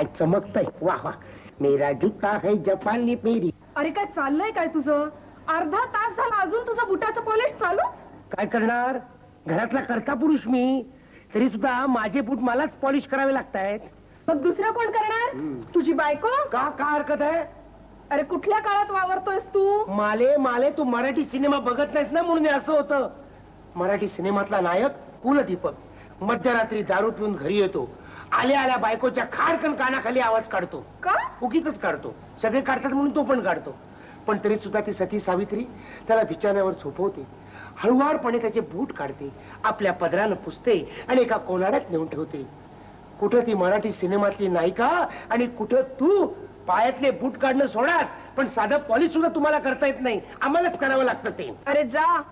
काय चमकतय? वा वा. मेरा जूता है जपानी पेरी. अरे काय चाललंय काय तुझं? अर्धा तास झाला अजून तुझं बुटाचं पॉलिश चालूच? काय करणार? घरातला करता पुरुष मी. तरी सुद्धा माझे बूट मलाच पॉलिश करावे लागतायत. मग दुसरं कोण करणार? तुझी बायको? का का हरकत आहे? अरे कुठल्या काळात वावरतोयस तू? माले माले तू मराठी सिनेमा बघत नाहीस ना म्हणून हे असं होतं. मराठी सिनेमातला नायक कुलदीपक. मध्यरात्री दारू पिऊन घरी येतो. आल्या आल्या बायकोच्या खाडकन कानाखाली आवाज काढतो. का? उगीतच काढतो. सगळे काढतात म्हणून तो पण काढतो. पण तरी सुद्धा ती सती सावित्री त्याला बिचाऱ्यावर झोपवते. हळुवारपणे त्याचे बूट काढते आपल्या पदरानं पुसते आणि एका कोनाड्यात नेऊन ठेवते. कुठं ती मराठी सिनेमातली नायिका आणि कुठं तू पायातले बूट काढणं सोडाच पण साधं पॉलिश सुद्धा तुम्हाला करता येत नाही. आम्हालाच करावं लागतं ते. अरे जा.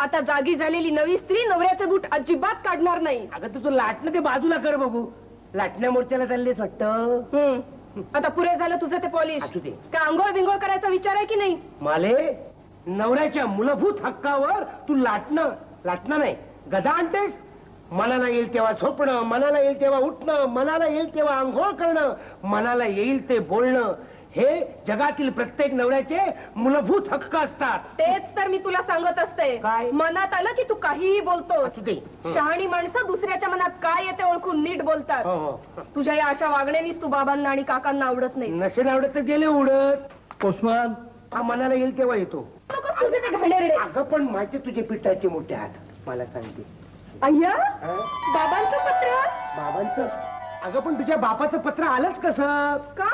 आता जागी झालेली नवी स्त्री नवऱ्याचे बूट अजिबात काढणार नाही. अगं तुझं लाटणं ते बाजूला कर बघू. लाटण्या मोर्चाला चाललेस वाटतं हम्म. आता पुरे झालं तुझं ते पॉलिश असू दे. का आंघोळ बिंघोळ करायचा विचार आहे की नाही माले नवऱ्याच्या मूलभूत हक्कावर तू लाटणं लाटणं नाही गदा आणतेस मनाला येईल तेव्हा झोपणं मनाला येईल तेव्हा उठणं मनाला येईल तेव्हा आंघोळ करणं मनाला येईल ते बोलणं हे जगातील प्रत्येक नवऱ्याचे मूलभूत हक्क असतात. तेच तर मी तुला सांगत असते. काय? मनात आलं की तू काहीही बोलतोस. असू दे. हं. शहाणी माणसं दुसऱ्याच्या मनात काय येते ओळखून नीट बोलतात. हो, हो. तुझ्या या अशा वागण्यानीच तू बाबांना आणि काकांना आवडत नाही नसेल आवडत तर गेले उडत. पोस्टमन हा मनाला येईल तेव्हा येतो. तुझे ते घाणेरडे. अगं पण माहिती तुझे पिठाचे मोठे हात. मला सांगते. अय्या? बाबांचं पत्र? बाबांचं? अगं पण तुझ्या बापाचं पत्र आलंच कसं? का?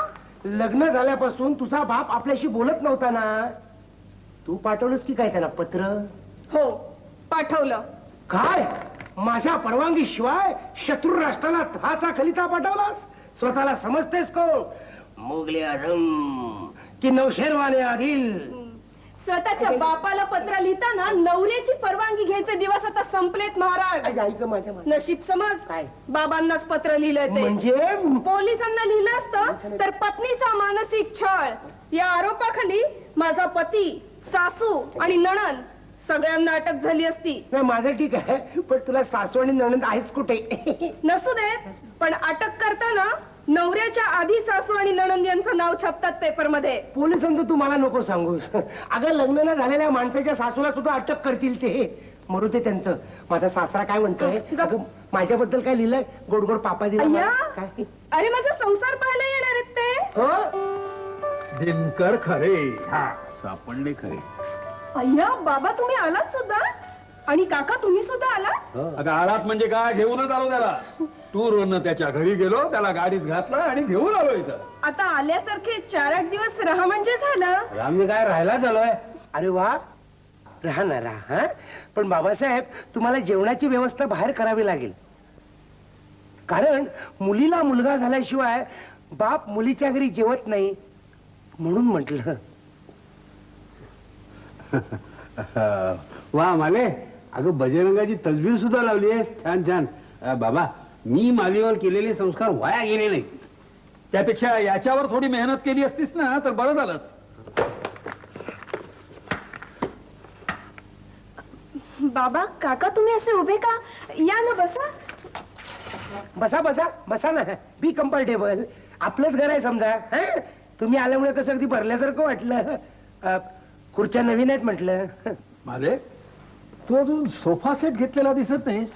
लग्न झाल्यापासून तुझा बाप आपल्याशी बोलत नव्हता ना? तू पाठवलंस की काय त्याला पत्र? हो पाठवलं. काय? माझ्या परवानगी शिवाय शत्रू राष्ट्राला हाचा खलिता पाठवलास? स्वतःला समजतेस कोण? मुगले आझम की नौशेरवाने आदिल? स्वतःच्या बापाला पत्र लिहिताना नवऱ्याची परवानगी घ्यायचे दिवस आता संपलेत महाराज. ऐक ऐक माझ्या मा- नशीब समज. काय? बाबांनाच पत्र लिहिलंय ते. म्हणजे? पोलिसांना लिहिलं असतं तर पत्नीचा मानसिक छळ. या आरोपाखाली माझा पती सासू आणि नणन सगळ्यांना अटक झाली असती. नाही, माझं ठीक आहे पण तुला सासू आणि नणंद आहेच कुठे? नसू देत पण अटक करताना नवऱ्याच्या आधी सासू आणि नणंद यांचं नाव छापतात पेपरमध्ये पोलिसांचं तू मला नको सांगूस अगं लग्न न झालेल्या माणसाच्या सासूला सुद्धा अटक करतील ते. मरू ते त्यांचं. माझा सासरा काय म्हणतोय? गप. अगं, माझ्याबद्दल काय लिहिलंय? गोड गोड पापा दिला अय्या मला? काय? अरे माझा संसार पाहायला येणार आहेत ते. हो? दिनकर खरे. हा सापडले खरे. अय्या बाबा तुम्ही आलात सुद्धा? आणि काका तुम्ही सुद्धा आलात? अगं आलात म्हणजे काय? घेऊनच आलो त्याला. टूर वरनं त्याच्या घरी गेलो त्याला गाडीत घातलं आणि घेऊन आलो इथं. आता आल्यासारखे चार आठ दिवस राहा म्हणजे झालं. आम्ही काय राहायला झालोय अरे वा राहा ना राहा हा? पण बाबासाहेब तुम्हाला जेवणाची व्यवस्था बाहेर करावी लागेल. कारण मुलीला मुलगा झाल्याशिवाय बाप मुलीच्या घरी जेवत नाही म्हणून म्हटलं. वा माले अगं बजरंगाची तसबीर सुद्धा लावली आहेस. छान छान. अ, बाबा मी मालीवर केलेले संस्कार वाया गेले नाहीत. त्यापेक्षा याच्यावर थोडी मेहनत केली असतीस ना तर बरं झालं. बाबा काका तुम्ही असे उभे का? या ना बसा. बसा बसा बसा ना. बी कम्फर्टेबल आपलंच घर आहे समजा हा? तुम्ही आल्यामुळे कसं अगदी भरल्यासारखं वाटलं. अ, खुर्च्या नवीन आहेत म्हटलं. माले तू अजून सोफा सेट घेतलेला दिसत नाहीस.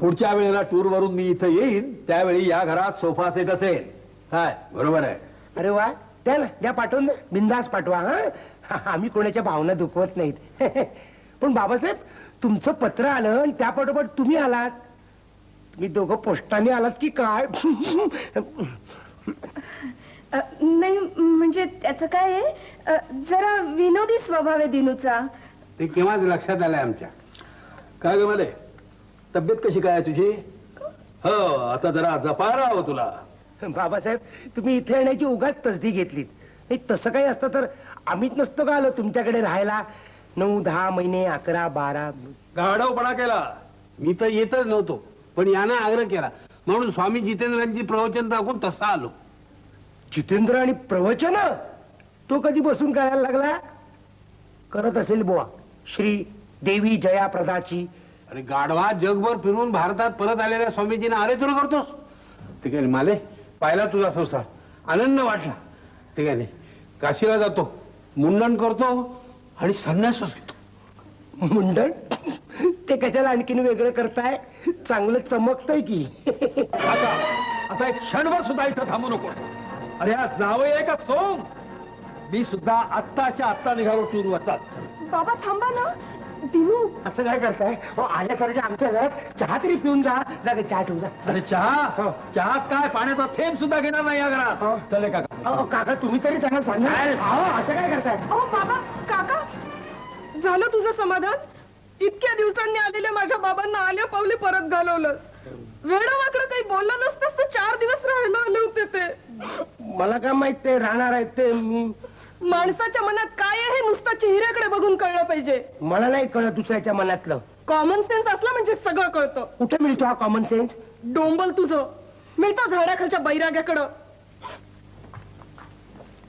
पुढच्या वेळेला टूर वरून मी इथं येईन त्यावेळी या घरात सोफा सेट असेल. काय बरोबर आहे. अरे वा द्या ना द्या पाठवून द्या बिंदास पाठवा हा. आम्ही कोणाच्या भावना दुखवत नाहीत. पण बाबासाहेब तुमचं पत्र आलं आणि त्या पाठोपाठ तुम्ही आलात. तुम्ही दोघं पोस्टाने आलात की काय? अ, नाही म्हणजे त्याचं काय आहे? अ, जरा विनोदी स्वभाव आहे दिनूचा. ते केव्हाच लक्षात आलंय आमच्या. काय ग मले? तब्येत कशी काय आहे तुझी? हो आता जरा जपायला हवं तुला. बाबासाहेब तुम्ही इथे येण्याची उगाच तसदी घेतलीत. नाही तसं काही असतं तर आम्हीच नसतो का आलो तुमच्याकडे राहायला? नऊ दहा महिने अकरा बारा. गाढवपणा केला. मी तर येतच नव्हतो पण यानं आग्रह केला. म्हणून स्वामी जितेंद्रांची प्रवचन राखून तसा आलो. जितेंद्र आणि प्रवचन? तो कधी बसून करायला लागला? करत असेल बुवा. श्री देवी जया प्रदाची अरे गाढवा जगभर फिरून भारतात परत आलेल्या स्वामीजींना अरे तुला करतोस? ते काय माले पाहिला तुझा संसार? आनंद वाटला. ते काय नाही काशीला जातो मुंडन करतो आणि संन्यासच घेतो. मुंडण ते कशाला आणखीन वेगळं करताय? चांगलं चमकतंय की. आता आता एक क्षणभर सुद्धा इथं थांबू नकोस. अरे हा जावई आहे का सोंग मी सुद्धा आत्ताच्या आत्ता निघालो टूरवर चाल बाबा थांबा ना. दिनू असं काय करताय? हो आल्यासारख्या आमच्या घरात चहा तरी पिऊन जा जा ग, चहा ठेवू जा. अरे हो. चहा चहाच काय? पाण्याचा थेंब सुद्धा घेणार नाही या हो. घरात चले का अहो, काका तुम्ही तरी त्यांना सांगा. अहो, असं काय करताय? अहो बाबा काका झालं तुझं समाधान? इतक्या दिवसांनी आलेल्या माझ्या बाबांना आल्या पावले परत घालवलंस. वेडं वाकडं काही बोललं नसतंस तर चार दिवस राहायला आले होते ते. मला काय माहीत ते राहणार आहेत ते मी माणसाच्या मनात काय आहे हे नुसतं चेहऱ्याकडे बघून कळलं पाहिजे. मला नाही कळत दुसऱ्याच्या मनातलं. कॉमन सेन्स असला म्हणजे सगळं कळतं. कुठे मिळतो हा कॉमन सेन्स डोंबल तुझं. मिळतं झाडाखालच्या बैराग्याकडं.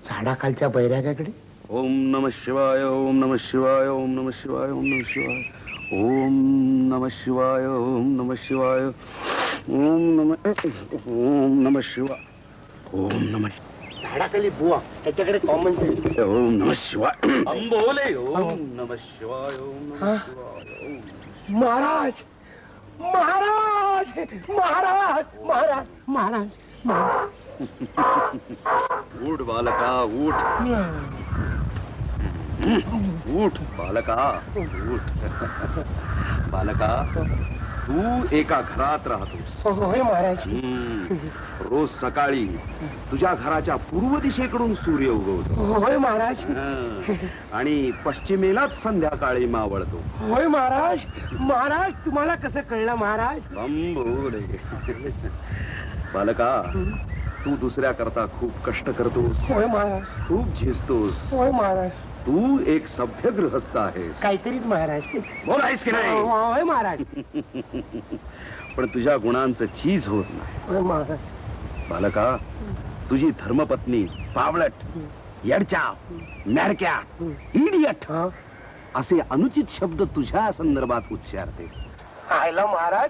झाडाखालच्या बैराग्याकडे? ओम नम शिवाय ओम नम शिवाय ओम नम शिवाय ओम नम शिवाय ओम नम शिवाय ओम नम शिवाय ओम नम ओम नम शिवाय ओम नम झाडाखाली बुवा त्याच्याकडे कॉमन सेन्स ओम नम शिवाय. अंबोले ओम नम शिवाय ओम नम शिवाय महाराज महाराज! महाराज! महाराज! महाराज! महाराज! उठ बालका उठ उठ बालका उठ बालका तू एका घरात राहतोस. हो, होय महाराज. हम्म. रोज सकाळी तुझ्या घराच्या पूर्व दिशेकडून सूर्य उगवतो. होय महाराज. हं. आणि पश्चिमेलाच संध्याकाळी मावळतो. होय महाराज. महाराज तुम्हाला कसं कळलं महाराज? बंबोडे. बालका तू दुसऱ्या करता खूप कष्ट करतोस. होय महाराज. खूप झिजतोस. होय महाराज. तू एक सभ्य गृहस्थ आहेस. काहीतरीच महाराज. बोलायस की नाही? होय महाराज. पण तुझ्या गुणांचं चीज होत नाही. होय महाराज. बालका तुझी धर्मपत्नी पावलट येडच्या मॅडक्या इडियट हा. असे अनुचित शब्द तुझ्या संदर्भात उच्चारते. आयला महाराज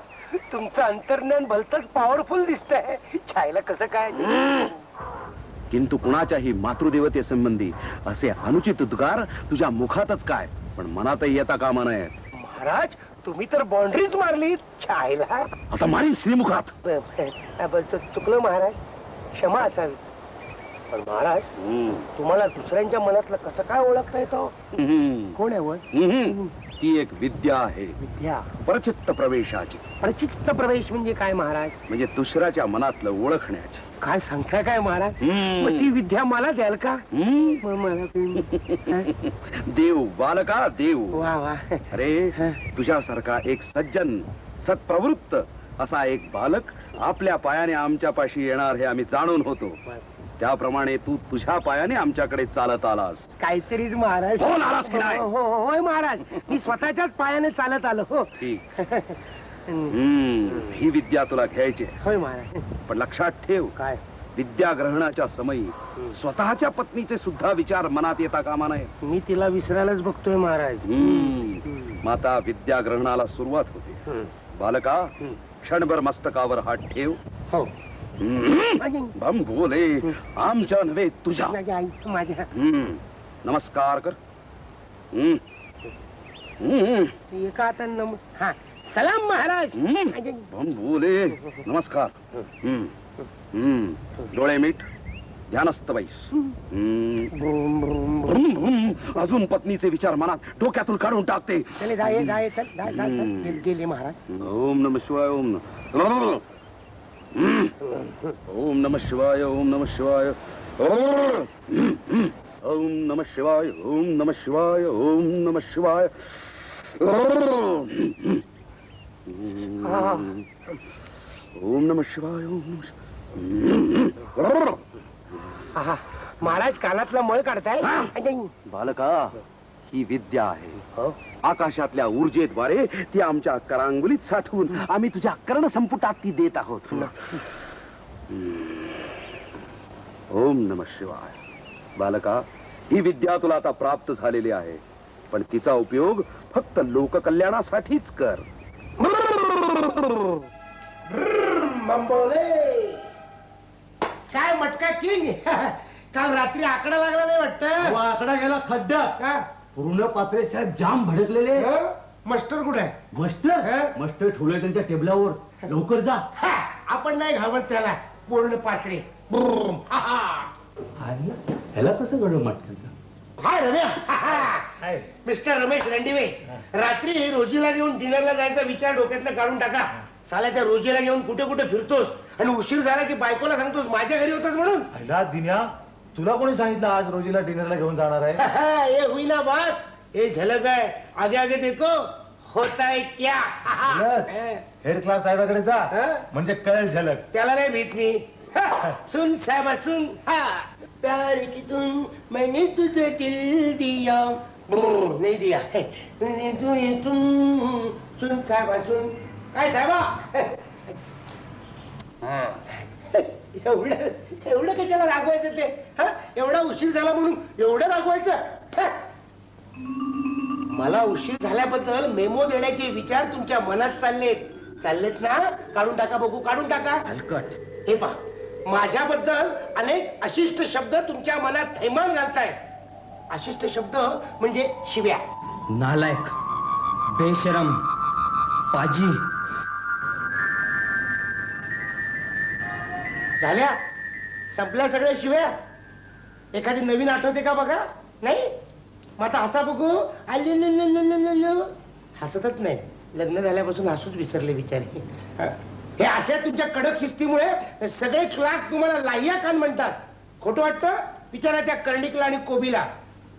तुमचं अंतर्ज्ञान भलतच पॉवरफुल दिसतंय. छायला कसं काय? किंतु कुणाच्याही मातृदेवतेसंबंधी असे अनुचित उद्गार तुझ्या मुखातच काय? पण मनातही येता कामा नयेत महाराज तुम्ही तर बाउंड्रीज मारली छायला. आता मारीन श्रीमुखात. ब- ब- ब- चु- चुकलं महाराज. क्षमा असावी. पण महाराज हम्म. तुम्हाला दुसऱ्यांच्या मनातलं कसं काय ओळखता येतं? हम्म. कोण आहे हम्म. ती एक विद्या आहे. विद्या? परचित्त प्रवेशाची. प्रचित्त प्रवेश म्हणजे काय महाराज? म्हणजे दुसऱ्याच्या मनातलं ओळखण्याची. काय संख्या काय महाराज? हम्म. मग ती विद्या मला द्याल का? हम्म. मग मला ती- देव बालका देव. वा वा. अरे तुझ्यासारखा एक सज्जन सत्प्रवृत्त असा एक बालक आपल्या पायाने आमच्या पाशी येणार हे आम्ही जाणून होतो. त्याप्रमाणे तू तुझ्या पायाने आमच्याकडे चालत आलास. काहीतरीच महाराज. हो, नाराज की नाही? हो हो, होय महाराज. मी स्वतःच्याच पायाने चालत आलो. हो ठीक. हम्म, ही विद्या तुला घ्यायची आहे. होय महाराज. पण लक्षात ठेव काय? विद्या ग्रहणाच्या समयी स्वतःच्या पत्नीचे सुद्धा विचार मनात येता कामा नये. मी तिला विसरायलाच बघतोय महाराज. हम्म. माता विद्या ग्रहणाला सुरुवात होते. बालका क्षणभर मस्तकावर हात ठेव. हो. भम बोले आमच्या नव्हे तुझ्या. आई माझ्या हम्म. नमस्कार कर. हम्म. हम्म. एका नम हा. सलाम महाराज. बोले नमस्कार. हम्म. हम्म. डोळे मीठ. ध्यानस्थ भ्रुम. अजून पत्नीचे विचार मनात डोक्यातून काढून टाकते. चले जाय जाय चल जाय जाय चल. गेले- गेले महाराज. ओम नम शिवाय ओम न- हम्म. ओम नम शिवाय ओम नम शिवाय. ओम नम शिवाय ओम नम शिवाय ओम नम शिवाय. ओम। नम शिवाय ओम आहा, महाराज कानातला मळ काढताय. बालका ही विद्या आहे. आकाशातल्या ऊर्जेद्वारे ती आमच्या करांगुलीत साठवून आम्ही तुझ्या कर्ण संपुटात ती देत आहोत. ओम नम शिवाय. बालका ही विद्या तुला आता प्राप्त झालेली आहे. पण तिचा उपयोग फक्त लोककल्याणासाठीच कर. बंबोले काय मटका किंग? काल रात्री आकडा लागला नाही वाटत? आकडा गेला खड्डा. पूर्ण पात्रे साहेब जाम भडकलेले. हं? मास्टर कुठे? आहे हा? मस्टर मस्टर ठेवलंय त्यांच्या टेबलावर. लवकर जा. हा, आपण नाही घाबरत त्याला. पूर्ण पात्रे. हा, हा. आणि ह्याला कसं घडलं मटक्याचं हाय रम्या हा, हा. मिस्टर रमेश रणदिवे रात्री रोजीला घेऊन डिनरला जायचा विचार डोक्यातनं काढून टाका. साला त्या रोजीला घेऊन कुठे कुठे फिरतोस आणि उशीर झाला की बायकोला सांगतोस माझ्या घरी होतास म्हणून? पहिला दिन्या तुला कोणी सांगितलं आज रोजीला डिनरला घेऊन जाणार आहे? हा, हा, ये हुई ना बात ये झलक है आगे आगे देखो होता है क्या? हा, हा. हं. हेड क्लास साहेबाकडे जा. हं? म्हणजे कळेल झलक. त्याला नाही भीत मी. हा, सुन साहेबा सुन. हा. प्यार की तुम मैंने तुझे दिल दिया. हम्म, नहीं दिया मैंने तुझे सुन सुन साहेबा सुन काय साहेबा एवढं एवढं कशाला रागवायचं ते हा एवढा उशीर झाला म्हणून एवढं रागवायचं मला उशीर झाल्याबद्दल मेमो देण्याचे विचार तुमच्या मनात चाललेत चाललेत ना काढून टाका बघू काढून टाका हलकट. हे पहा माझ्याबद्दल अनेक अशिष्ट शब्द तुमच्या मनात थैमान घालतायत. अशिष्ट शब्द म्हणजे शिव्या. नालायक बेशरम पाजी. झाल्या? संपल्या सगळ्या शिव्या? एखादी नवीन आठवते का बघा? नाही? मग आता हसा बघू. आल्लुल्लुल्लुल्लुल्लु. हसतच नाही. लग्न झाल्यापासून हसूच विसरले बिचारे. हा. हे अशा तुमच्या कडक शिस्तीमुळे सगळे क्लार्क तुम्हाला लाह्या कान म्हणतात. खोटं वाटतं? विचारा त्या कर्णिकला आणि कोबीला.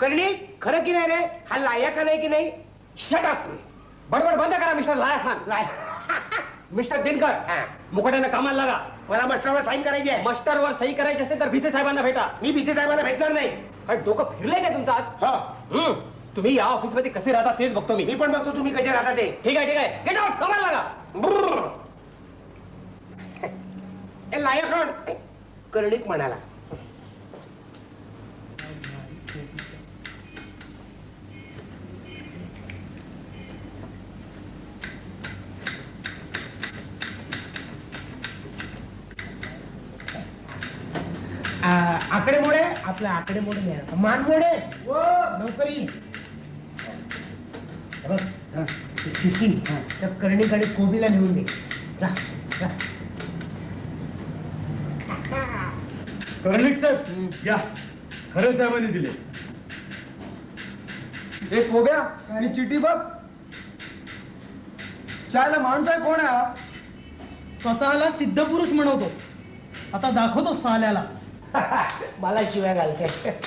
कर्णिक खरं की नाही रे? हा लाह्या कान आहे की नाही? शटअप बडबड बंद करा मिस्टर लाया खान. मिस्टर दिनकर हा. मुकट्यानं कामाला लागा. मला मास्टरवर साईन करायची आहे. मास्टरवर सही करायची असेल तर भिसे साहेबांना भेटा. मी बीसी साहेबांना भेटणार नाही. काय डोकं फिरलंय का तुमचं आज? हा. हम्म. तुम्ही या ऑफिसमध्ये कसे राहता तेच बघतो मी. मी पण बघतो तुम्ही कसे राहता ते. ठीक आहे ठीक आहे. गेट आउट कामाला लागा. ब्रर. हे लायक हण. कर्णिक म्हणाला. आकडेमोडे आपला आकडेमोड नाही मानमोडे. हे. बघ, ती चिठी त्या कर्णिकडे कोबीला नेऊन दे. जा जा. कर्णिक साहेब या. खरं साहेबांनी दिले. ए कोब्या ही चिठी बघ. चायला माणूस आहे कोण आहे हा? स्वतःला सिद्ध पुरुष म्हणवतो. आता दाखवतो साल्याला. मला शिव्या घालते.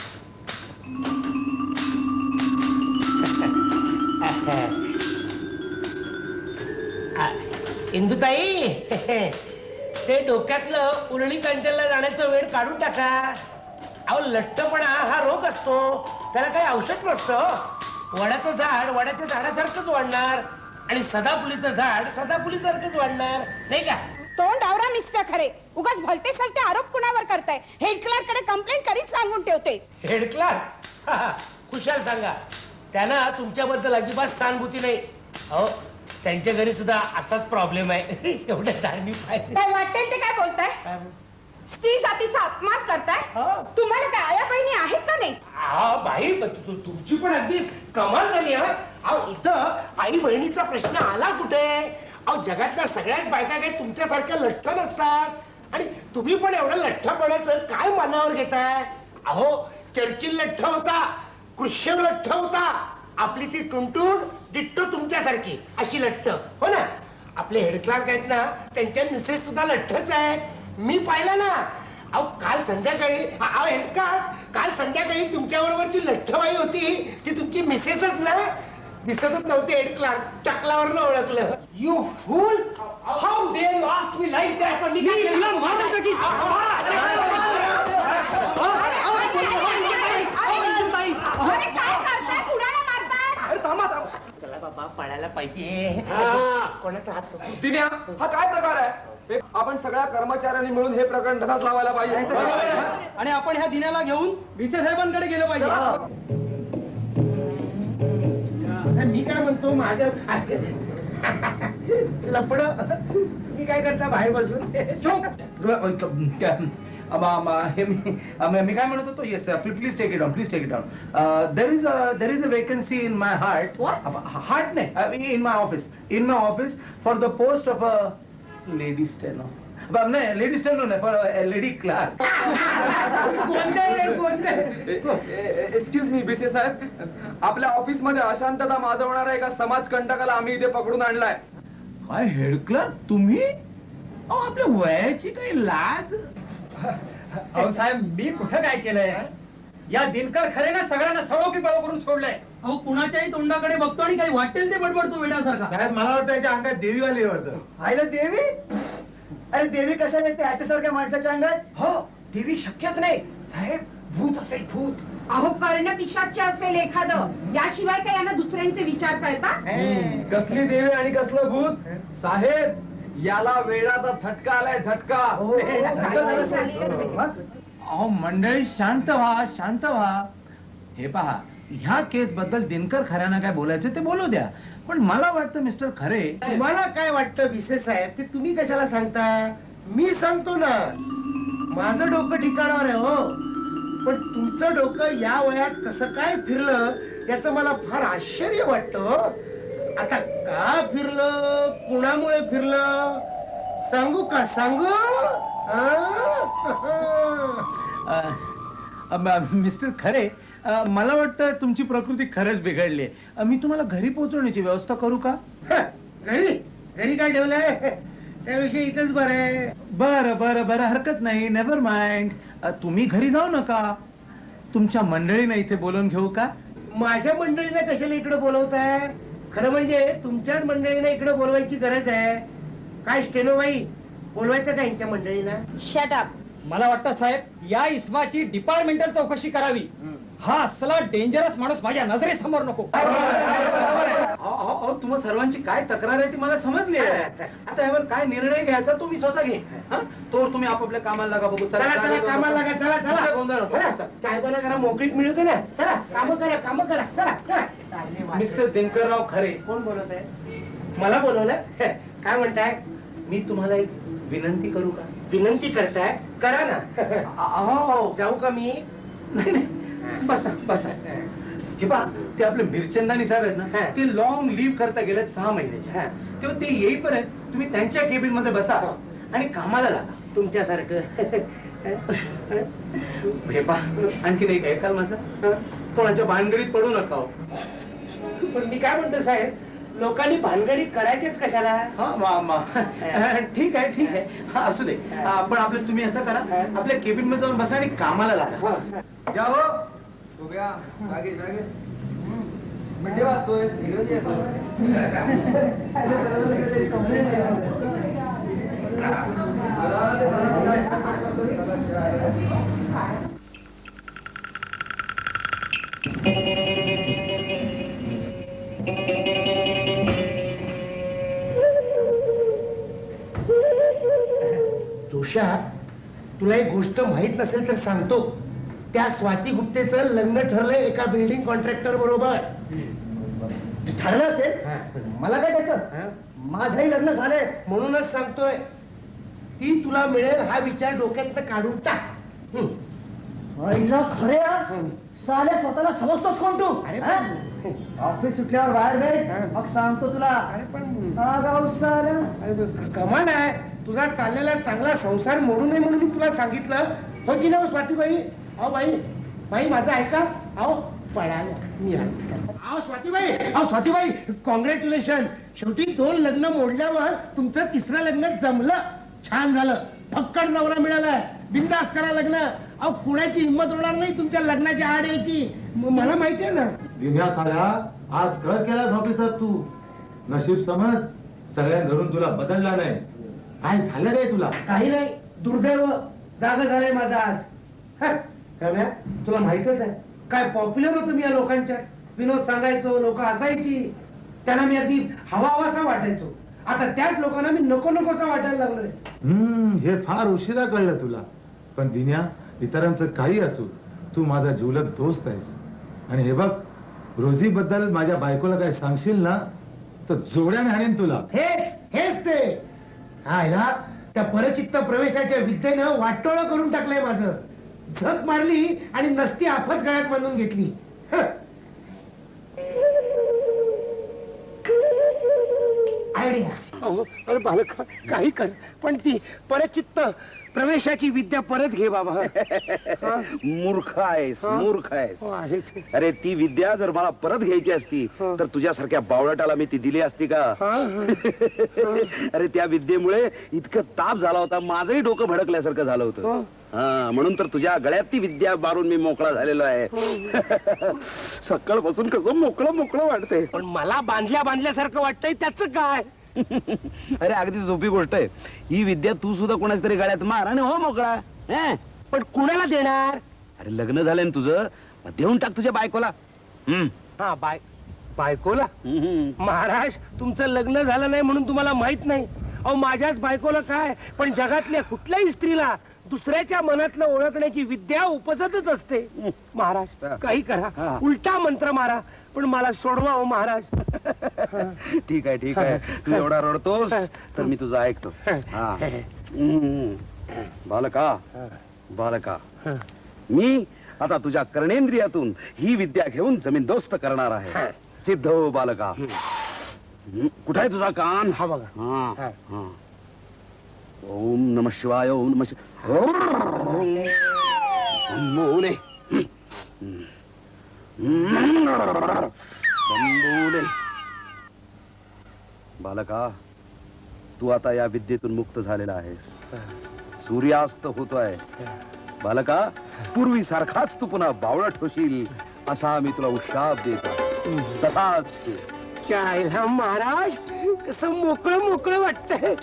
इंदुताई ते डोक्यातलं उरळी कंचनला जाण्याचं वेळ काढून टाका. अहो लठ्ठपणा हा रोग असतो. त्याला काही औषध नसतं. वडाचं झाड वडाच्या झाडासारखंच वाढणार आणि सदाफुलीचं झाड सदाफुलीसारखंच वाढणार. नाही का? तोंड आवरा मिस्टर खरे. उगाच भलते सलते आरोप कुणावर करताय? हेड क्लर्ककडे कंप्लेंट करीत सांगून ठेवते. Head clerk? खुशाल सांगा. त्यांना तुमच्याबद्दल अजिबात सहानुभूती नाही. अहो त्यांच्या घरी सुद्धा असाच प्रॉब्लेम आहे. एवढं जाणीव पाहिजे काय वाटेल ते काय बोलताय? स्त्री जातीचा अपमान करताय? हा. तुम्हाला काय आया बहिणी आहेत का नाही? हा बाई तुमची पण अगदी कमाल झाली हा. अहो इथं आई बहिणीचा प्रश्न आला कुठे? अहो जगातल्या सगळ्याच बायका काही तुमच्यासारख्या लठ्ठ नसतात? आणि तुम्ही पण एवढं लठ्ठपणाचं काय मनावर घेताय? अहो चर्चिल लठ्ठ होता कृष्ण लठ्ठ होता. आपली ती टुमटून डिट्टो तुमच्यासारखी अशी लठ्ठ. हो ना? आपले हेड क्लार्क आहेत ना त्यांच्या मिसेस सुद्धा लठ्ठच आहेत. मी पाहिलं ना. अहो काल संध्याकाळी अहो हेड क्लार्क काल संध्याकाळी तुमच्या बरोबरची लठ्ठबाई होती. ती तुमची मिसेसच ना? दिसतच नव्हते हेड क्लार्क. चकलावर ओळखलं. You fool how dare you ask me like that पण मी काय केलं? माझं होतं की- अरे काय करताय कुणाला मारताय अरे थांबा थांबा चला बाबा पळायला पाहिजे. कोणाचा हात पकडू? दिन्या हा काय प्रकार आहे? हे आपण सगळ्या कर्मचाऱ्यांनी मिळून हे प्रकरण तसाच लावायला पाहिजे. आणि आपण ह्या दिनाला घेऊन भिसे साहेबांकडे गेलं पाहिजे. मी काय म्हणतो माझ्या लपड मी काय करता बाहेर बसून? हे मी काय म्हणत होतो? Yes please take it on please take it on there is there is a vacancy in my heart heart नाही. In my office in my office for the post of a lady steno नाही lady steno नाही for lady clerk excuse me BC साहेब. आपल्या ऑफिसमध्ये अशांतता माजवणारा एका समाज कंटकाला आम्ही इथे पकडून आणलाय. काय हेड क्लर्क तुम्ही? अहो आपल्या वयाची काही लाज? अहो साहेब मी कुठं काय केलंय? या दिनकर खरेनं सगळ्यांना सळो की पळो करून सोडलंय. अहो कुणाच्याही तोंडाकडे बघतो आणि काही वाटेल ते बडबडतो वेड्यासारखा. साहेब मला वाटतं याच्या अंगात देवी आली वाटतं. आईला देवी? अरे देवी कशा येते? ह्याच्यासारख्या माणसाच्या अंगात? हो देवी शक्यच नाही. साहेब भूत असेल भूत. अहो कर्ण पिशाच्य असेल एखादं. याशिवाय काय यांना दुसऱ्यांचे विचार कळतात कसली देवी आणि कसलं भूत? साहेब याला वेळाचा झटका आलाय झटका. अहो मंडळी शांत व्हा शांत व्हा. हे पहा ह्या केस बद्दल दिनकर खऱ्यानं काय बोलायचं ते बोलू द्या. पण मला वाटतं मिस्टर खरे तुम्हाला काय वाटतं विसे साहेब? ते तुम्ही कशाला सांगता? मी सांगतो ना. माझं डोकं ठिकाणावर आहे हो. पण तुमचं डोकं या वयात कसं काय फिरलं याचं मला फार आश्चर्य वाटतं हो. आता का फिरलं? कुणामुळे फिरलं? सांगू का? सांगू? आ? अ, म- मिस्टर खरे अ, मला वाटतं तुमची प्रकृती खरंच बिघडली आहे. मी तुम्हाला घरी पोहोचवण्याची व्यवस्था करू का? ह, घरी? घरी काय ठेवलंय? त्याविषयी इथंच बरं आहे. बरं बरं बरं हरकत नाही. नेव्हर माइंड तुम्ही घरी जाऊ नका. तुमच्या मंडळीनं इथे बोलवून घेऊ का? माझ्या मंडळीला कशाला इकडे बोलवताय? खरं म्हणजे तुमच्याच मंडळीला इकडे बोलवायची गरज आहे. काय स्टेनोबाई बोलवायचं का यांच्या मंडळीला? शट अप मला वाटतं साहेब या इस्माची डिपार्टमेंटल चौकशी करावी. हा असला डेंजरस माणूस माझ्या नजरेसमोर नको. अहो, अहो, अहो, तुम्हा सर्वांची काय तक्रार आहे ती मला समजली आहे. आता यावर काय निर्णय घ्यायचा तुम्ही स्वतः घे हं? तोवर तुम्ही आपापल्या कामाला लागा बघू. चला चला कामाला लागा चला चला. गोंधळ नको. चला, साहेबांना जरा मोकळीक मिळते ना. चला काम करा काम करा. चला चला. मिस्टर दिनकरराव खरे. कोण बोलत आहे? मला बोलवलं काय म्हणताय? मी तुम्हाला एक विनंती करू का? विनंती करताय? करा ना. अहो. जाऊ का मी? नाही नाही. बसा बसा. हे. पहा ते आपले मिरचंदानी साहेब आहेत ना हा. ते लॉंग लिव्ह करता गेले सहा महिन्याचे. हा. तेव्हा ते येईपर्यंत तुम्ही त्यांच्या केबिनमध्ये बसा आणि कामाला लागा. तुमच्यासारखं. हे पहा आणखी नाही ऐकाल माझं? कोणाच्या भानगडीत पडू नका हो. पण मी काय म्हणतो साहेब लोकांनी भानगडी करायचेच कशाला? हा, मा- मा. ठीक आहे ठीक आहे. हा, असू दे. पण आपलं तुम्ही असं करा. आपल्या केबिनमध्ये जाऊन बसा आणि कामाला लागा. या हो. उभ्या जागे जागे. मिठे वाचतोय इंग्रजी येतो. जोशा तुला एक गोष्ट माहीत नसेल तर सांगतो. त्या स्वाती गुप्तेचं लग्न ठरलंय एका बिल्डिंग कॉन्ट्रॅक्टर बरोबर. ठरलं असेल? मला काय त्याचं? माझंही लग्न झालंय. म्हणूनच सांगतोय. ती तुला मिळेल हा विचार डोक्यात काढून टाक. आईला खरे साल्या स्वतःला समजतोस कोण तू? ऑफिस सुटल्यावर बाहेर भेट. मग सांगतो तुला. पण साल्या कमाल आहे. तुझा चाललेला चांगला संसार मोडू नये म्हणून मी तुला सांगितलं. हो की नाही हो स्वातीबाई? अहो बाई बाई माझं ऐका. अहो पळाला. मी अहो स्वातीबाई अहो स्वातीबाई कॉंग्रॅच्युलेशन शेवटी दोन लग्न मोडल्यावर तुमचं तिसरं लग्न जमलं. छान झालं. फक्कड नवरा मिळाला बिंदास करा लग्न. अहो कुणाची हिंमत होणार नाही तुमच्या लग्नाची आड यायची म- मला माहिती आहे ना. दिन्या साल्या आज घर केलास ऑफिसात तू. नशीब समज सगळ्या धरून तुला बदलला नाही. काय झालं काय तुला? काही नाही. दुर्दैव जागा झालंय माझं आज. हा, रम्या तुला माहितच आहे. काय पॉप्युलर होतो मी या लोकांच्या विनोद सांगायचो लोक हसायची. त्यांना मी अगदी हवा हवासा वाटायचो. आता त्याच लोकांना मी नको नकोसा वाटायला लागलोय. हम्म हे फार उशिरा कळलं तुला. पण दिन्या इतरांचं काही असू तू माझा जिवलग दोस्त आहेस. आणि हे बघ रोजी बद्दल माझ्या बायकोला काय सांगशील ना तर जोड्याने हाणीन तुला. हेच हेच ते. हा ना? त्या परचित्त प्रवेशाच्या विद्येनं वाटोळं करून टाकलंय माझं. झक मारली आणि नसती आफत गळ्यात बांधून घेतली. अहो अरे बालक काही कर. पण ती परचित्त प्रवेशाची विद्या परत घे बाबा. मूर्ख आहेस मूर्ख आहेस. हो, आहेच. अरे ती विद्या जर मला परत घ्यायची असती तर तुझ्यासारख्या बावळटाला मी ती दिली असती का? अरे त्या विद्येमुळे इतकं ताप झाला होता माझंही डोकं भडकल्यासारखं झालं होतं. हा. म्हणून तर तुझ्या गळ्यात ती विद्या मारून मी मोकळा झालेलो आहे. सकाळपासून कसं मोकळं मोकळं वाटतंय. पण मला बांधल्या बांधल्यासारखं वाटतंय त्याच काय? अरे अगदी सोपी गोष्ट आहे. ही विद्या तू सुद्धा कोणाच तरी गळ्यात मार आणि हो मोकळा. हं? पण कुणाला देणार? अरे लग्न झालंय ना तुझं. मग देऊन टाक तुझ्या बायकोला. हम्म. हा बाय बायकोला? हम्म. महाराज तुमचं लग्न झालं नाही म्हणून तुम्हाला माहीत नाही. अहो माझ्याच बायकोला काय? पण जगातल्या कुठल्याही स्त्रीला दुसऱ्याच्या मनातलं ओळखण्याची विद्या उपजतच असते. महाराज काही करा. उलटा मंत्र मारा पण मला सोडवा हो महाराज. ठीक आहे ठीक आहे. तू एवढा रडतोस तर मी तुझं ऐकतो. बालका बालका. मी आता तुझ्या कर्णेंद्रियातून ही विद्या घेऊन जमीन दोस्त करणार आहे. सिद्ध हो बालका. कुठे आहे तुझा कान? हा बघा. हा. हा. ओम नम शिवाय ओम नम शिवाय बालका तू आता या विद्येतून मुक्त झालेला आहेस. सूर्यास्त होतोय. बालका पूर्वी सारखाच तू पुन्हा बावळट होशील असा मी तुला उत्साह देतो तथाच तू. महाराज कसं मोकळं मोकळं वाटतंय.